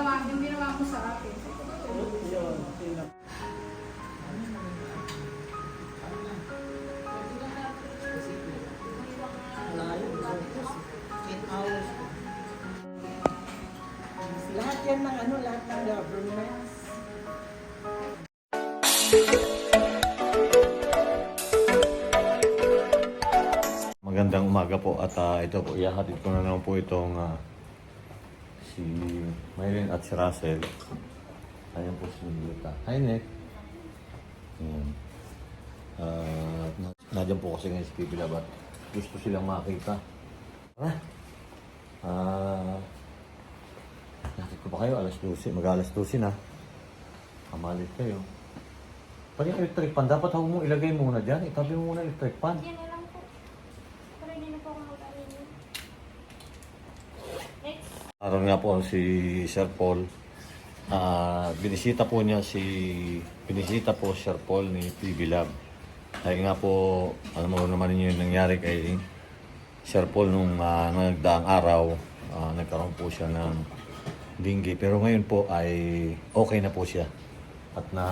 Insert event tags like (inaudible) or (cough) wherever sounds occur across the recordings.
ginawa, yung ginawa ko sa akin. Lahat yan ng ano, lahat ng government. Magandang umaga po at ah, ito po, ihahatid ko na naman po itong ah, si Myrin at si Russell. Ayan po si Lita. Hi, Nick. Ayan. Na- nandiyan po kasi ngayon si Pipi Labat. Gusto silang makita. Tara. Ah, Nakit ko pa kayo, alas 12. Mag-alas 12 na. Kamalit kayo. Pag yung electric pan, dapat ako mo ilagay muna dyan. Itabi mo muna electric pan. Yan na lang po. Para hindi na po ako mag-alin. Next. Araw nga po si Sir Paul. Ah, binisita po niya si binisita po Sir Paul ni PB Lab. Dahil nga po, ano mo naman ninyo yung nangyari kay Sir Paul nung ah, nagdaang araw, ah, nagkaroon po siya ng dinggi. Pero ngayon po ay okay na po siya. At na,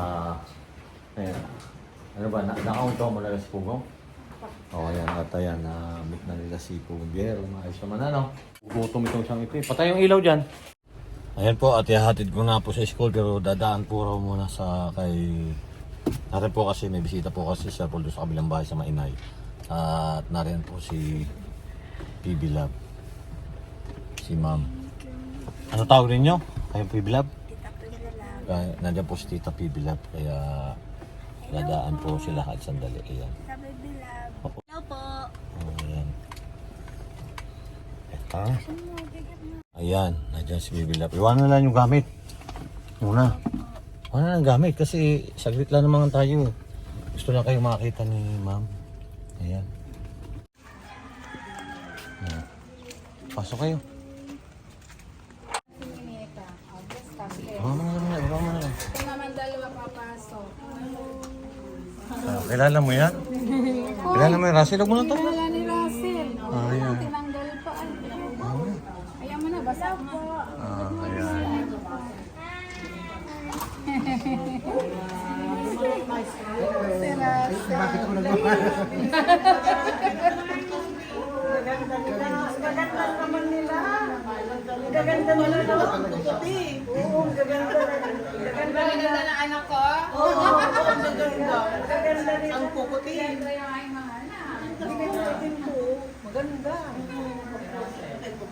ayan, ano ba, na, nakaunto mo na si Pugong? Oo, oh, ayan, at ayan, na-meet na nila si Pugiero. Maayos naman, ano? Gutom itong siyang ito. eh. Patay yung ilaw dyan. Ayan po, at ihahatid ko na po sa school, pero dadaan po raw muna sa kay... Narin po kasi, may bisita po kasi sa Paul doon sa kabilang bahay sa Mainay. At narin po si PB Lab. Si Ma'am. Ano tawag ninyo? Kayong PB Lab? Tita po lang. Kaya, nandiyan po si Tita PB Lab, kaya dadaan po sila at sandali. Ayan. Sabi bilab. Hello po. Oh, ayan. Eto. Ayan, nandiyan si Bibi Lap. Iwanan na lang yung gamit. Muna. Iwanan na lang gamit kasi saglit lang naman tayo. Gusto lang kayo makakita ni ma'am. Ayan. Pasok kayo. Baka mo na lang, baka mo na lang. Ito naman dalawa papasok. Ah, kilala mo yan? kilala mo yan, Russell? Huwag mo na to. Ah, ayan. Russell. Gaganda nila. Gaganda naman nila. Gaganda nila na ang puti. Oo, gaganda. Gaganda nila. Ng anak ko. Oo, gaganda. Gaganda nila. Ang puti. Siyempre yung ay mahal na. Gaganda din po. Maganda. Si Russell parang Japanese.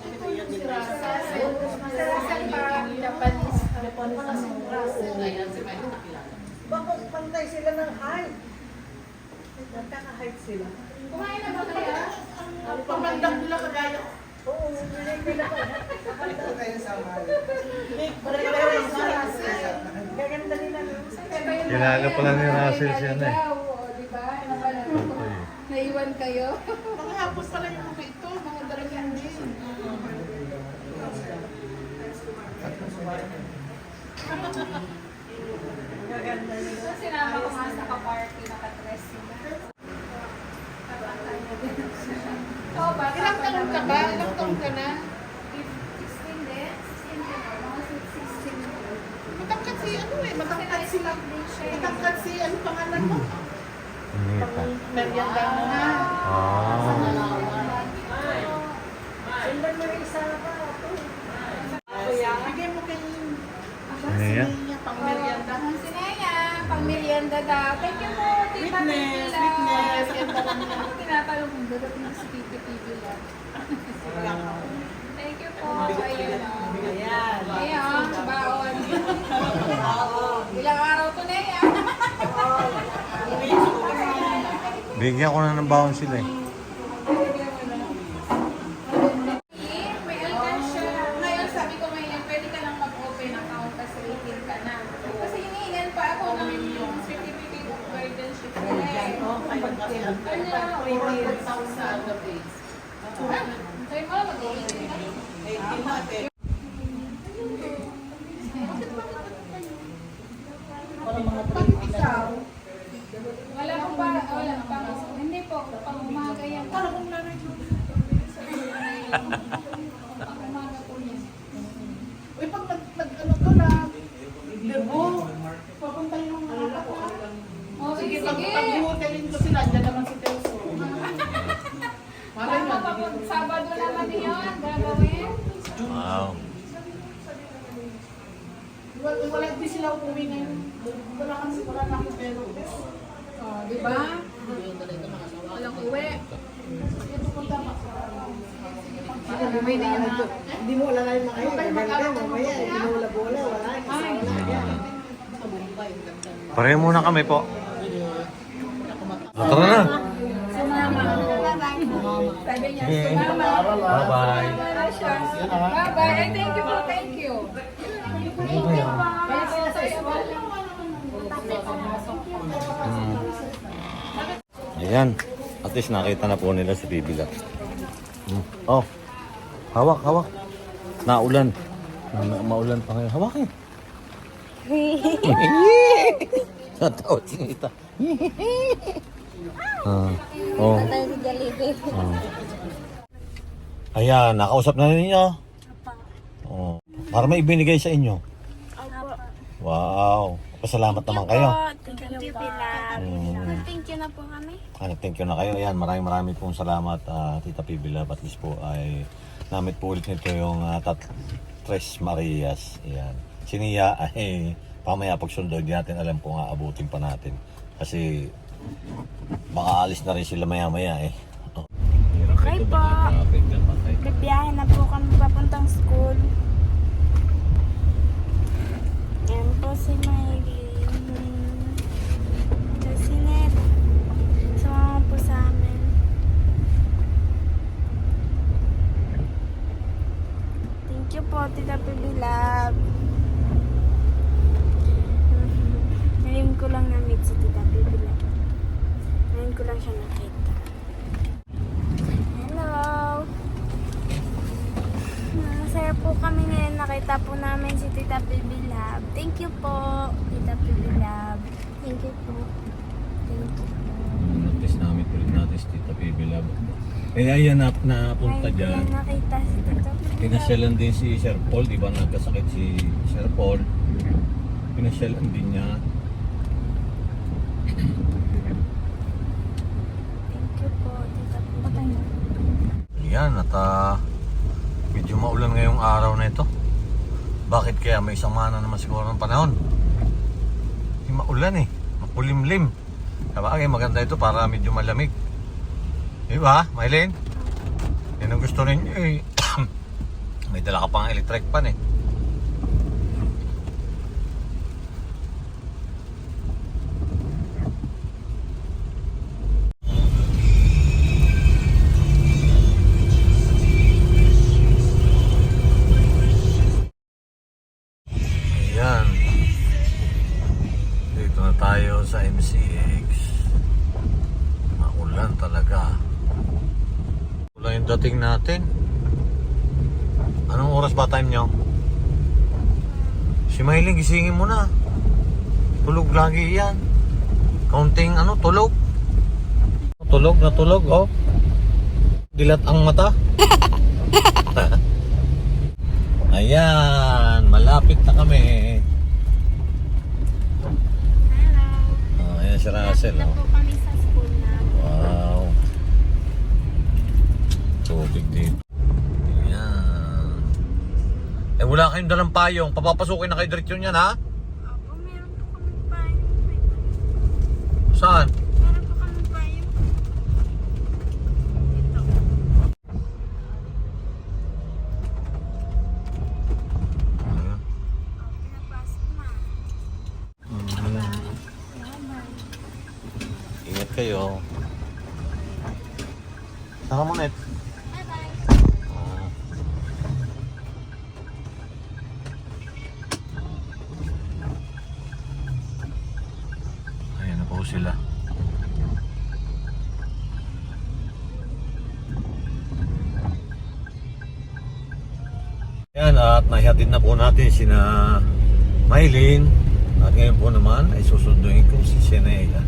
Bakit pantay sila ng height? Nagkaka-height sila. Kumain na ba kaya? Pamandak nila kagaya. Oo, binibila ko. Pamandak kayo sa mahal. Gaganda nila. Kilala pala ni Russell siya na eh. Oo, di ba? Ano ba na? Naiwan kayo? Mga hapos pala yung mga ito, mga dalagang din. Gaganda nila. So, sinama ko nga sa ka-party, naka-dress sila. Oo, bata Ilang taon ka ba? Ilang taon ka na? 16 din? 16 din. Mga 16 din. Matangkat si ano eh, Kasi matangkat si... Matangkat si ano pangalan mo? Nita. Merienda mo na. Ah. Sundan mo yung isa pa. Kuya, bigay mo kay... Ano yan? Niya pang merienda. Ang sinaya, pang daw. Thank you po, Tita Witness, Tita. witness. Ako tinatanong kung dadating na si Tita lang. Thank you po. Ayun o. Ayan. Ayun, baon. Ilang araw to na yan. Bigyan ko na ng baon sila eh. 200,000 na base. Kaya mga mag-uwi. Sila umuwi ngayon. Wala kami, wala na akong pero. Oh, di ba? Walang uwi. Uwi na ha. Hindi mo wala lang mga kayo. Gaganda mamaya. Hindi mo wala bola. Wala. Pareho muna kami po. Ah, Tara na. Sumama. Bye-bye. Bye-bye. Ay, thank you po, thank you. Bye po Ayan. At least nakita na po nila si Bibila. Hmm. Oh. Hawak, hawak. Naulan. Na, maulan pa ngayon. Hawak eh. (laughs) Natawa si Nita. (laughs) ah. Oh. Oh. (laughs) Ayan, nakausap na ninyo. Oh. Para may ibinigay sa inyo. Wow. Pasalamat naman kayo. Thank you, Pilab. Mm. You na po kami. Ano, thank you na kayo. Ayan, maraming maraming pong salamat, ah, Tita Pibila. At least po ay namit po ulit nito yung uh, tat Tres Marias. Ayan. Si Nia (laughs) ay pamaya pag sundo, di natin alam kung aabutin pa natin. Kasi baka alis na rin sila maya maya eh. Oh. Okay po. Nagbiyahe na po kami papuntang school. Yan po si Maylin. Ito si Net. Sumama po sa amin. Thank you po, Tita Pibilab. (laughs) Ngayon ko lang na-meet si Tita Pibilab. Ngayon ko lang siya nakita. Hello! Masaya po kami ngayon. Nakita po namin si Tita Bibi Lab. Thank you po, Tita Bibi Lab. Thank you po. Thank you. Notice namin ulit natin si Tita Pibila. Eh, ayan na, napunta dyan. nakita si Tita Lab. Pinasyalan din si Sir Paul, di ba nagkasakit si Sir Paul? Pinasyalan din niya. Thank you po, Tita Bibi Lab. Yan, at ah, medyo maulan ngayong araw na ito. Bakit kaya may samana naman siguro ng panahon? Hindi maulan eh, makulimlim. Sabagay, maganda ito para medyo malamig. Di ba, Maylin? Yan ang gusto ninyo eh. (coughs) may dala ka pang electric pan eh. Ayan. Dito na tayo sa MCX. Maulan talaga. Ulan yung dating natin. Anong oras ba time nyo? Si Maylin, gisingin mo na. Tulog lagi yan. Kaunting ano, tulog. Tulog na tulog, oh. Dilat ang mata. (laughs) Ayan, malapit na kami. Hello. Oh, ayan si Russell. Lapit na Oh. po kami sa school na. Wow. Tubig dito. Ayan. Eh wala kayong dalang payong. Papapasukin na kayo diretso niyan ha? Opo, meron po kami payong. Saan? Meron po kami payong. Ito. Ayan. Oh, pinapasok na. Ingat kayo. Saka mo net. Po sila. Ayan at nahihatid na po natin sina Maylin at ngayon po naman ay susunduin ko si Sineya.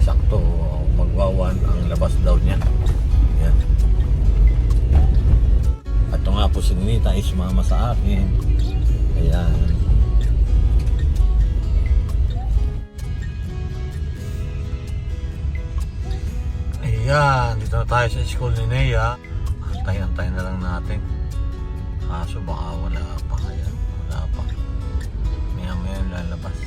Sakto magwawan ang labas daw niya. Ayan. At ito nga po si Ninita ay sumama sa akin. Tayo sa school ni Nea. Antay-antay na lang natin. Kaso baka wala pa. Ayan, wala pa. Maya maya lalabas.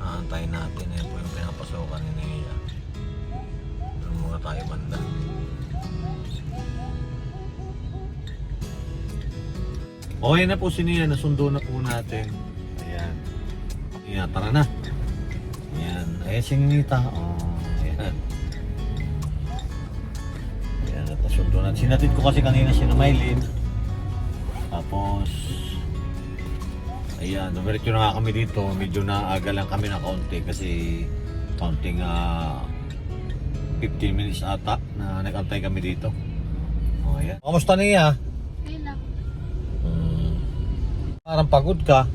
Aantayin natin. Ayan po yung pinapasokan ni Nia. Doon muna tayo banda. Okay na po si Nia. Nasundo na po natin. Ayan. Ayan, tara na. Ayan. Ayan si Nita. Oh, Na. Sinatid ko kasi kanina si Maylin. Tapos, ayan, numerityo na nga kami dito. Medyo naaga lang kami ng kaunti kasi counting ah 15 minutes ata na nagantay kami dito. Oh, ayan. Kamusta niya? Okay lang. Hmm. Parang pagod ka.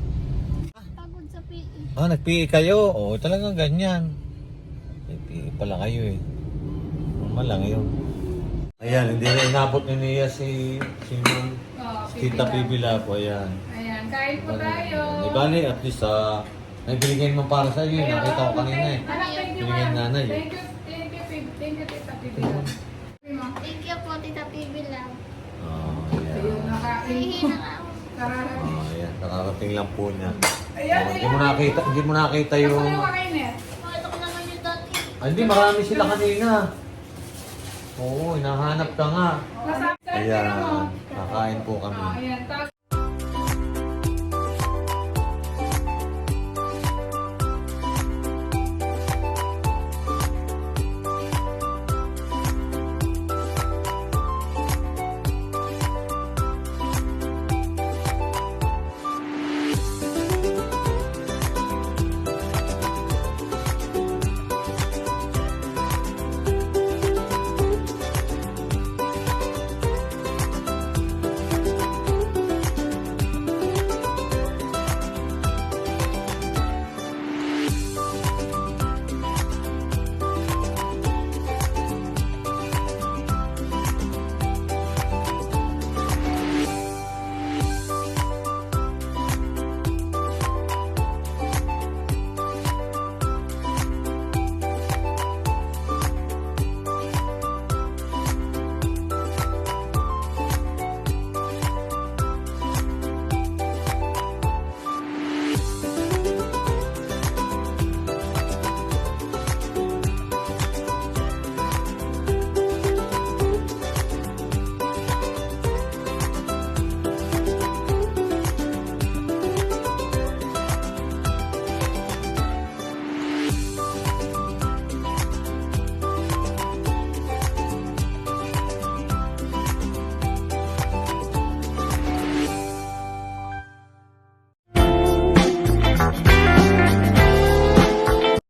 Pagod sa PE. Ah, nag-PE kayo? Oo, talagang ganyan. Nag-PE pala kayo eh. Normal lang yun. Ayan, hindi na inabot ni Nia si, si Ma'am Oh, Tita Pipi Labo. Ayan. Ayan, kain po tayo. Di bali, at least ah, nagbigay mo para sa iyo. Nakita ko kanina eh. Anak, thank you, Binigyan ma'am. nanay. Thank you, thank you. Thank you, Tita Pipi. Thank you po, Tita PB Lab. Oh, ayan. Ayun, nakain Nahihi po. na ako. Kararating. Oh, ayan. Nakarating lang po niya. Ayan, Oh, Hindi mo nakita, hindi mo nakita Gusto yung... mo yung kakainin? Pakita ko naman yung dati. Ah, hindi, marami sila kanina. Oo, hinahanap ka nga. Ayan, kakain po kami. Ayan, tag